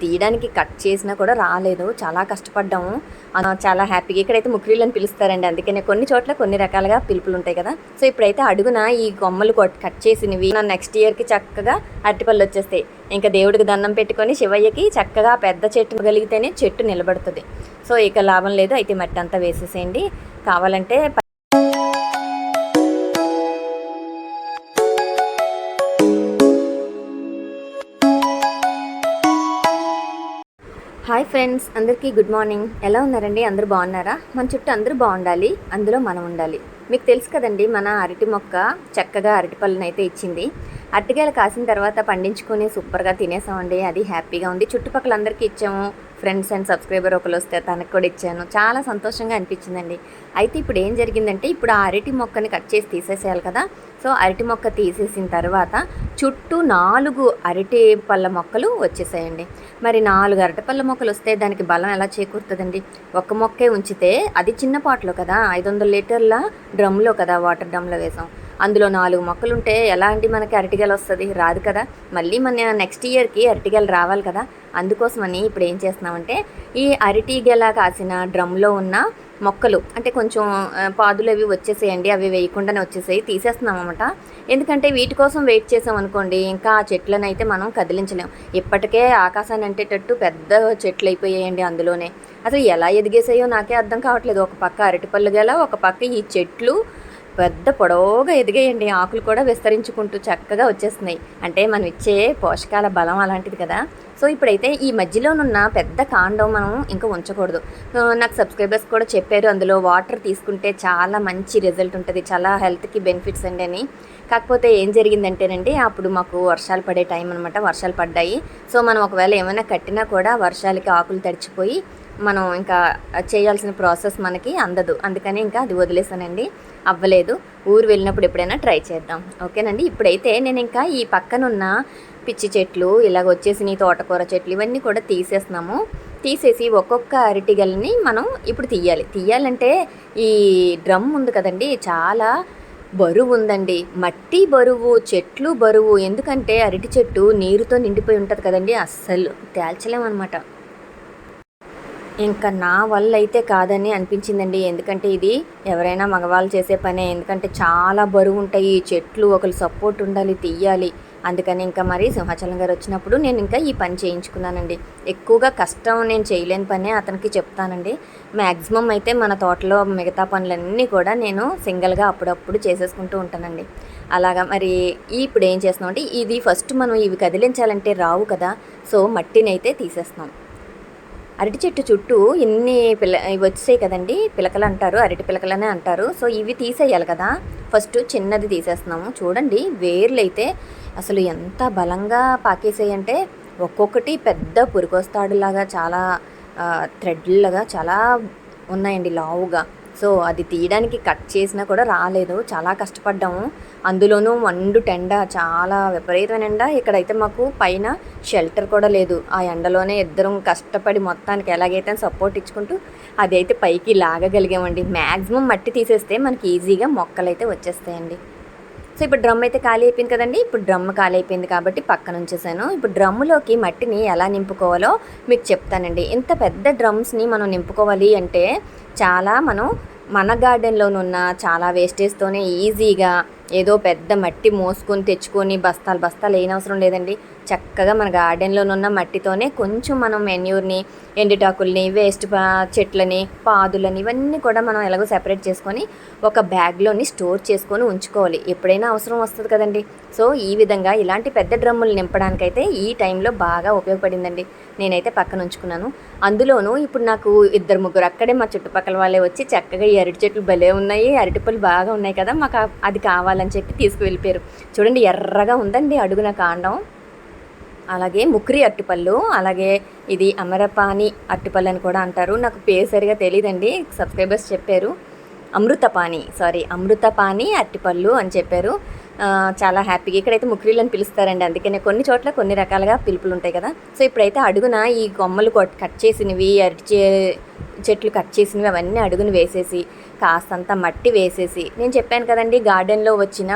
తీయడానికి కట్ చేసినా కూడా రాలేదు. చాలా కష్టపడ్డాము. చాలా హ్యాపీగా ఇక్కడైతే అని పిలుస్తారండి. అందుకనే కొన్ని చోట్ల కొన్ని రకాలుగా పిలుపులు ఉంటాయి కదా. సో ఇప్పుడైతే అడుగున ఈ కొమ్మలు కట్ చేసినవి నా నెక్స్ట్ ఇయర్కి చక్కగా అరటిపళ్ళు వచ్చేస్తాయి. ఇంకా దేవుడికి దండం పెట్టుకొని శివయ్యకి చక్కగా పెద్ద చెట్టు కలిగితేనే చెట్టు నిలబడుతుంది. సో ఇక లాభం లేదు. అయితే మట్టి అంతా వేసేసేయండి. కావాలంటే హాయ్ ఫ్రెండ్స్ అందరికీ గుడ్ మార్నింగ్ ఎలా ఉన్నారండి? అందరూ బాగున్నారా? మన చుట్టూ అందరూ బాగుండాలి. అందులో మనం ఉండాలి. మీకు తెలుసు కదండి మన అరటి మొక్క చక్కగా అరటి పళ్ళని అయితే ఇచ్చింది. అరటికాయలు కాసిన తర్వాత పండించుకొని సూపర్గా తినేసామండి. అది హ్యాపీగా ఉంది. చుట్టుపక్కల అందరికీ ఇచ్చాము. ఫ్రెండ్స్ అండ్ సబ్స్క్రైబర్ ఒకరు వస్తే తనకు కూడా ఇచ్చాను. చాలా సంతోషంగా అనిపించిందండి. అయితే ఇప్పుడు ఏం జరిగిందంటే ఇప్పుడు ఆ అరటి మొక్కని కట్ చేసి తీసేసేయాలి కదా. సో అరటి మొక్క తీసేసిన తర్వాత చుట్టూ నాలుగు అరటి పళ్ళ మొక్కలు వచ్చేసాయండి. మరి నాలుగు అరటి పళ్ళ మొక్కలు వస్తే దానికి బలం ఎలా చేకూరుతుందండి? ఒక్క మొక్కే ఉంచితే అది చిన్న పాటలో కదా ఐదు వందల లీటర్ల డ్రమ్లో కదా వాటర్ డ్రమ్లో వేసాం. అందులో నాలుగు మొక్కలు ఉంటే ఎలాంటి మనకి అరటిగెల వస్తుంది? రాదు కదా. మళ్ళీ మన నెక్స్ట్ ఇయర్కి అరటిగలు రావాలి కదా. అందుకోసమని ఇప్పుడు ఏం చేస్తున్నామంటే ఈ అరటిగెల కాసిన డ్రమ్లో ఉన్న మొక్కలు అంటే కొంచెం పాదులు అవి వచ్చేసేయండి అవి వేయకుండానే వచ్చేసాయి తీసేస్తున్నాం అనమాట ఎందుకంటే వీటి కోసం వెయిట్ చేసాం అనుకోండి ఇంకా ఆ చెట్లను అయితే మనం కదిలించలేం. ఇప్పటికే ఆకాశాన్ని అంటేటట్టు పెద్ద చెట్లు అయిపోయాయండి అందులోనే. అసలు ఎలా ఎదిగేసాయో నాకే అర్థం కావట్లేదు. ఒక పక్క అరటిపళ్ళు గల ఒక పక్క ఈ చెట్లు పెద్ద పొడవుగా ఎదిగేయండి. ఆకులు కూడా విస్తరించుకుంటూ చక్కగా వచ్చేస్తున్నాయి. అంటే మనం ఇచ్చే పోషకాల బలం అలాంటిది కదా. సో ఇప్పుడైతే ఈ మధ్యలోనున్న పెద్ద కాండం మనం ఇంకా ఉంచకూడదు. నాకు సబ్స్క్రైబర్స్ కూడా చెప్పారు అందులో వాటర్ తీసుకుంటే చాలా మంచి రిజల్ట్ ఉంటుంది చాలా హెల్త్కి బెనిఫిట్స్ అండి అని. కాకపోతే ఏం జరిగిందంటేనండి అప్పుడు మాకు వర్షాలు పడే టైం అనమాట వర్షాలు పడ్డాయి. సో మనం ఒకవేళ ఏమైనా కట్టినా కూడా వర్షాలకి ఆకులు తడిచిపోయి మనం ఇంకా చేయాల్సిన ప్రాసెస్ మనకి అందదు. అందుకని ఇంకా అది వదిలేసానండి. అవ్వలేదు. ఊరు వెళ్ళినప్పుడు ఎప్పుడైనా ట్రై చేద్దాం. ఓకేనండి? ఇప్పుడైతే నేను ఇంకా ఈ పక్కనున్న పిచ్చి చెట్లు ఇలాగ వచ్చేసి తోటకూర చెట్లు ఇవన్నీ కూడా తీసేస్తున్నాము. తీసేసి ఒక్కొక్క అరటిగల్ని మనం ఇప్పుడు తీయాలి. తీయాలంటే ఈ డ్రమ్ ఉంది కదండి చాలా బరువు ఉందండి. మట్టి బరువు చెట్లు బరువు ఎందుకంటే అరటి చెట్టు నీరుతో నిండిపోయి ఉంటుంది కదండి అస్సలు తేల్చలేమన్నమాట. ఇంకా నా వల్ల అయితే కాదని అనిపించిందండి. ఎందుకంటే ఇది ఎవరైనా మగవాళ్ళు చేసే పనే. ఎందుకంటే చాలా బరువు ఉంటాయి ఈ చెట్లు ఒకరు సపోర్ట్ ఉండాలి తీయాలి. అందుకని ఇంకా మరి సింహాచలం గారు వచ్చినప్పుడు నేను ఇంకా ఈ పని చేయించుకున్నానండి. ఎక్కువగా కష్టం నేను చేయలేని పనే అతనికి చెప్తానండి. మ్యాక్సిమం అయితే మన తోటలో మిగతా పనులన్నీ కూడా నేను సింగిల్గా అప్పుడప్పుడు చేసేసుకుంటూ ఉంటానండి. అలాగా మరి ఇప్పుడు ఏం చేస్తున్నాం అంటే ఇది ఫస్ట్ మనం ఇవి కదిలించాలంటే రావు కదా సో మట్టిని అయితే తీసేస్తున్నాం. అరటి చెట్టు చుట్టూ ఇన్ని పిల్ల ఇవి వచ్చాయి కదండి పిలకలు అంటారు అరటి పిలకలనే అంటారు. సో ఇవి తీసేయాలి కదా. ఫస్ట్ చిన్నది తీసేస్తున్నాము. చూడండి వేర్లు అయితే అసలు ఎంత బలంగా పాకేసాయంటే ఒక్కొక్కటి పెద్ద పురికొస్తాడులాగా చాలా థ్రెడ్లాగా చాలా ఉన్నాయండి లావుగా. సో అది తీయడానికి కట్ చేసినా కూడా రాలేదు. చాలా కష్టపడ్డాము. అందులోనూ మండు టెండ చాలా విపరీతమైన ఎండ. ఇక్కడైతే మాకు పైన షెల్టర్ కూడా లేదు. ఆ ఎండలోనే ఇద్దరం కష్టపడి మొత్తానికి ఎలాగైతే సపోర్ట్ ఇచ్చుకుంటూ అదైతే పైకి లాగగలిగామండి. మ్యాక్సిమం మట్టి తీసేస్తే మనకి ఈజీగా మొక్కలు అయితే వచ్చేస్తాయండి. సో ఇప్పుడు డ్రమ్ అయితే ఖాళీ అయిపోయింది కదండి. ఇప్పుడు డ్రమ్ ఖాళీ అయిపోయింది కాబట్టి పక్కన ఉంచేసాను. ఇప్పుడు డ్రమ్ములోకి మట్టిని ఎలా నింపుకోవాలో మీకు చెప్తానండి. ఇంత పెద్ద డ్రమ్స్ని మనం నింపుకోవాలి అంటే చాలా మనం మన గార్డెన్లోనున్న చాలా వేస్టేజ్తోనే ఈజీగా ఏదో పెద్ద మట్టి మోసుకొని తెచ్చుకొని బస్తాలు బస్తాలు ఏనవసరం అవసరం లేదండి. చక్కగా మన గార్డెన్లోనున్న మట్టితోనే కొంచెం మనం మెన్యూర్ని ఎండుటాకుల్ని వేస్ట్ పా- చెట్లని పాదులని ఇవన్నీ కూడా మనం ఎలాగో సెపరేట్ చేసుకొని ఒక బ్యాగ్లోని స్టోర్ చేసుకొని ఉంచుకోవాలి. ఎప్పుడైనా అవసరం వస్తుంది కదండి. సో ఈ విధంగా ఇలాంటి పెద్ద డ్రమ్ములు నింపడానికైతే ఈ టైంలో బాగా ఉపయోగపడిందండి. నేనైతే పక్కన ఉంచుకున్నాను. అందులోనూ ఇప్పుడు నాకు ఇద్దరు ముగ్గురు అక్కడే మా చుట్టుపక్కల వాళ్ళే వచ్చి చక్కగా ఈ అరటి చెట్లు భలే ఉన్నాయి. అరటిపళ్ళు బాగా ఉన్నాయి కదా మాకు అది కావాలని చెప్పి తీసుకువెళ్ళిపోయారు. చూడండి ఎర్రగా ఉందండి అడుగున కాండం. అలాగే ముక్రి అరటిపళ్ళు అలాగే ఇది అమరపాణి అరటిపళ్ళు అని కూడా అంటారు. నాకు పేరు సరిగా తెలియదండి సబ్స్క్రైబర్స్ చెప్పారు. అమృతపాణి సారీ అమృతపాణి అరటిపళ్ళు అని చెప్పారు. చాలా హ్యాపీగా ఇక్కడైతే ముక్రీలు అని పిలుస్తారండి. అందుకనే కొన్ని చోట్ల కొన్ని రకాలుగా పిలుపులు ఉంటాయి కదా. సో ఇప్పుడైతే అడుగున ఈ కొమ్మలు కొట్- కట్ చేసినవి అరటి చెట్లు కట్ చేసినవి అవన్నీ అడుగును వేసేసి కాస్తంత మట్టి వేసేసి నేను చెప్పాను కదండి గార్డెన్లో వచ్చిన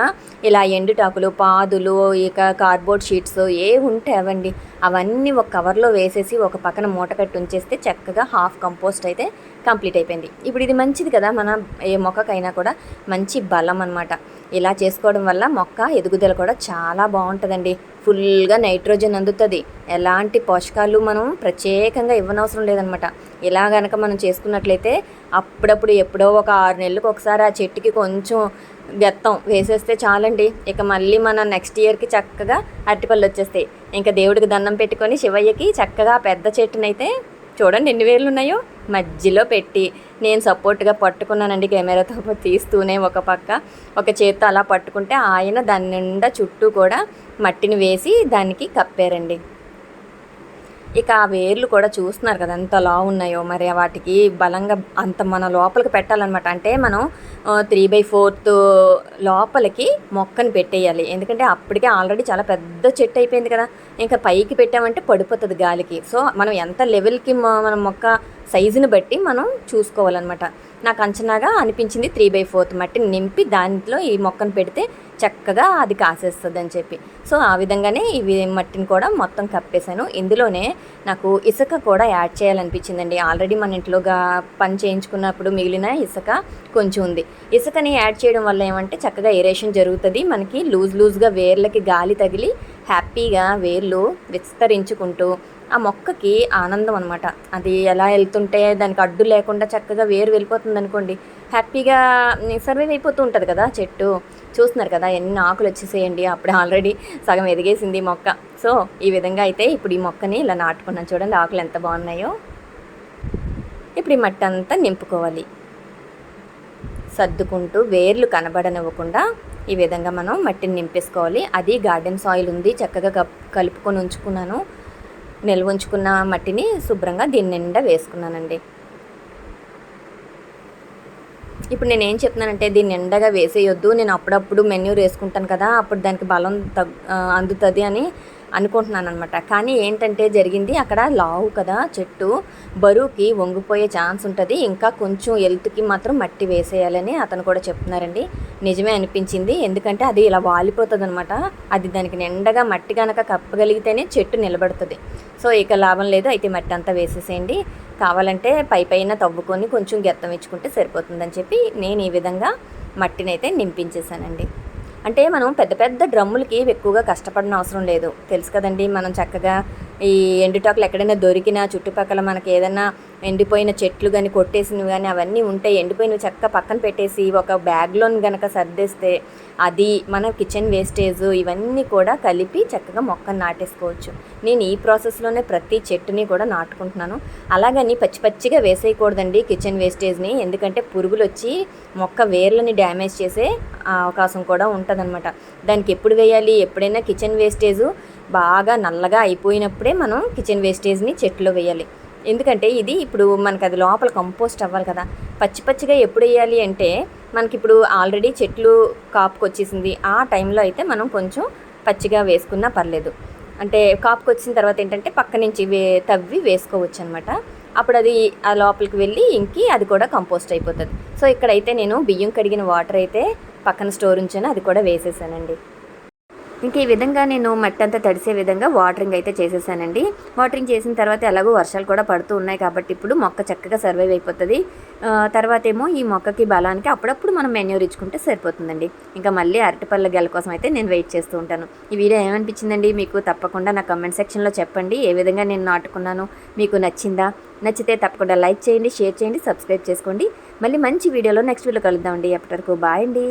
ఇలా ఎండుటాకులు పాదులు ఇక కార్డ్బోర్డ్ షీట్స్ ఏ ఉంటాయండి అవన్నీ ఒక కవర్లో వేసేసి ఒక పక్కన మూట కట్టి ఉంచేస్తే చక్కగా హాఫ్ కంపోస్ట్ అయితే కంప్లీట్ అయిపోయింది. ఇప్పుడు ఇది మంచిది కదా మన ఏ మొక్కకైనా కూడా మంచి బలం అనమాట ఇలా చేసుకోవడం వల్ల మొక్క ఎదుగుదల కూడా చాలా బాగుంటుందండి. ఫుల్గా నైట్రోజన్ అందుతుంది. ఎలాంటి పోషకాలు మనం ప్రత్యేకంగా ఇవ్వనవసరం లేదనమాట ఇలా గనక మనం చేసుకున్నట్లయితే అప్పుడప్పుడు ఎప్పుడో ఒక ఆరు నెలలకు ఒకసారి ఆ చెట్టుకి కొంచెం వ్యత్తం వేసేస్తే చాలండి. ఇక మళ్ళీ మన నెక్స్ట్ ఇయర్కి చక్కగా అరటిపళ్ళు వచ్చేస్తాయి. ఇంకా దేవుడికి దండం పెట్టుకొని శివయ్యకి చక్కగా పెద్ద చెట్టునైతే చూడండి ఎన్ని వేలు ఉన్నాయో. మధ్యలో పెట్టి నేను సపోర్ట్గా పట్టుకున్నానండి కెమెరాతో తీస్తూనే ఒక పక్క. ఒక చేత్తో అలా పట్టుకుంటే ఆయన దాని నిండా చుట్టూ కూడా మట్టిని వేసి దానికి కప్పారండి. ఇక ఆ వేర్లు కూడా చూస్తున్నారు కదా ఎంత లా ఉన్నాయో మరి వాటికి బలంగా అంత మన లోపలికి పెట్టాలన్నమాట. అంటే మనం త్రీ బై ఫోర్త్ లోపలికి మొక్కని పెట్టేయాలి. ఎందుకంటే అప్పటికే ఆల్రెడీ చాలా పెద్ద చెట్టు అయిపోయింది కదా. ఇంకా పైకి పెట్టామంటే పడిపోతుంది గాలికి. సో మనం ఎంత లెవెల్కి మనం మొక్క సైజుని బట్టి మనం చూసుకోవాలన్నమాట. నాకు అంచనాగా అనిపించింది త్రీ బై ఫోర్త్ మట్టిని నింపి దాంట్లో ఈ మొక్కను పెడితే చక్కగా అది కాసేస్తుంది అని చెప్పి. సో ఆ విధంగానే ఇవి మట్టిని కూడా మొత్తం కప్పేశాను. ఇందులోనే నాకు ఇసుక కూడా యాడ్ చేయాలనిపించిందండి. ఆల్రెడీ మన ఇంట్లోగా పని చేయించుకున్నప్పుడు మిగిలిన ఇసుక కొంచెం ఉంది. ఇసుకని యాడ్ చేయడం వల్ల ఏమంటే చక్కగా ఏరేషన్ జరుగుతుంది. మనకి లూజ్ లూజ్గా వేర్లకి గాలి తగిలి హ్యాపీగా వేర్లు విస్తరించుకుంటూ ఆ మొక్కకి ఆనందం అనమాట అది ఎలా వెళ్తుంటే దానికి అడ్డు లేకుండా చక్కగా వేరు వెళ్ళిపోతుంది అనుకోండి. హ్యాపీగా సర్వైవ్ అయిపోతూ ఉంటుంది కదా చెట్టు. చూస్తున్నారు కదా ఎన్ని ఆకులు వచ్చేసేయండి. అప్పుడు ఆల్రెడీ సగం ఎదిగేసింది మొక్క. సో ఈ విధంగా అయితే ఇప్పుడు ఈ మొక్కని ఇలా నాటుకున్నాను చూడండి ఆకులు ఎంత బాగున్నాయో. ఇప్పుడు ఈ మట్టి అంతా నింపుకోవాలి. సర్దుకుంటూ వేర్లు కనబడనివ్వకుండా ఈ విధంగా మనం మట్టిని నింపేసుకోవాలి. అది గార్డెన్ సాయిల్ ఉంది. చక్కగా కలుపుకొని ఉంచుకున్నాను. నిల్వ ఉంచుకున్న మట్టిని శుభ్రంగా దీని నిండా వేసుకున్నానండి. ఇప్పుడు నేను ఏం చెప్తున్నానంటే దీన్ని ఎండగా వేసేయొద్దు. నేను అప్పుడప్పుడు మెన్యూర్ వేసుకుంటాను కదా అప్పుడు దానికి బలం తగ్ అందుతుంది అని అనుకుంటున్నాను అనమాట కానీ ఏంటంటే జరిగింది అక్కడ లావు కదా చెట్టు బరువుకి వంగిపోయే ఛాన్స్ ఉంటుంది. ఇంకా కొంచెం ఎల్త్కి మాత్రం మట్టి వేసేయాలని అతను కూడా చెప్తున్నారండి. నిజమే అనిపించింది. ఎందుకంటే అది ఇలా వాలిపోతుంది అనమాట అది దానికి నిండగా మట్టి కనుక కప్పగలిగితేనే చెట్టు నిలబడుతుంది. సో ఇక లాభం లేదు. అయితే మట్టి అంతా వేసేసేయండి. కావాలంటే పై పైన తవ్వుకొని కొంచెం గెత్తం ఇచ్చుకుంటే సరిపోతుందని చెప్పి నేను ఈ విధంగా మట్టినైతే నింపించేశానండి. అంటే మనం పెద్ద పెద్ద డ్రమ్ములకి ఎక్కువగా కష్టపడిన అవసరం లేదు. తెలుసు కదండి మనం చక్కగా ఈ ఎండుటాకులు ఎక్కడైనా దొరికినా చుట్టుపక్కల మనకి ఏదైనా ఎండిపోయిన చెట్లు కానీ కొట్టేసినవి కానీ అవన్నీ ఉంటాయి. ఎండిపోయినవి చక్క పక్కన పెట్టేసి ఒక బ్యాగ్లోని కనుక సర్దేస్తే అది మన కిచెన్ వేస్టేజ్ ఇవన్నీ కూడా కలిపి చక్కగా మొక్కను నాటేసుకోవచ్చు. నేను ఈ ప్రాసెస్లోనే ప్రతి చెట్టుని కూడా నాటుకుంటున్నాను. అలాగని పచ్చి పచ్చిగా వేసేయకూడదండి కిచెన్ వేస్టేజ్ని ఎందుకంటే పురుగులు వచ్చి మొక్క వేర్లని డ్యామేజ్ చేసే అవకాశం కూడా ఉంటుందన్నమాట. దానికి ఎప్పుడు వేయాలి? ఎప్పుడైనా కిచెన్ వేస్టేజ్ బాగా నల్లగా అయిపోయినప్పుడే మనం కిచెన్ వేస్టేజ్ని చెట్టులో వేయాలి. ఎందుకంటే ఇది ఇప్పుడు మనకి అది లోపల కంపోస్ట్ అవ్వాలి కదా. పచ్చి పచ్చిగా ఎప్పుడు వేయాలి అంటే మనకి ఇప్పుడు ఆల్రెడీ చెట్లు కాపుకొచ్చేసింది. ఆ టైంలో అయితే మనం కొంచెం పచ్చిగా వేసుకున్నా పర్లేదు. అంటే కాపుకి వచ్చిన తర్వాత ఏంటంటే పక్క నుంచి వే తవ్వి వేసుకోవచ్చు అనమాట అప్పుడు అది ఆ లోపలికి వెళ్ళి ఇంకి అది కూడా కంపోస్ట్ అయిపోతుంది. సో ఇక్కడైతే నేను బియ్యం కడిగిన వాటర్ అయితే పక్కన స్టోర్ ఉంచాను. అది కూడా వేసేసానండి. ఇంక ఈ విధంగా నేను మట్టి అంతా తడిసే విధంగా వాటరింగ్ అయితే చేసేసానండి. వాటరింగ్ చేసిన తర్వాత ఎలాగో వర్షాలు కూడా పడుతూ ఉన్నాయి కాబట్టి ఇప్పుడు మొక్క చక్కగా సర్వైవ్ అయిపోతుంది. తర్వాత ఏమో ఈ మొక్కకి బలానికి అప్పుడప్పుడు మనం మెన్యూర్ ఇచ్చుకుంటే సరిపోతుందండి. ఇంకా మళ్ళీ అరటిపళ్ళ గెల కోసం అయితే నేను వెయిట్ చేస్తూ ఉంటాను. ఈ వీడియో ఏమనిపించిందండి? మీకు తప్పకుండా నా కమెంట్ సెక్షన్లో చెప్పండి. ఏ విధంగా నేను నాటుకున్నాను? మీకు నచ్చిందా? నచ్చితే తప్పకుండా లైక్ చేయండి షేర్ చేయండి సబ్స్క్రైబ్ చేసుకోండి. మళ్ళీ మంచి వీడియోలో నెక్స్ట్ వీడియో కలుద్దామండి. ఎప్పటివరకు బాయ్ అండి.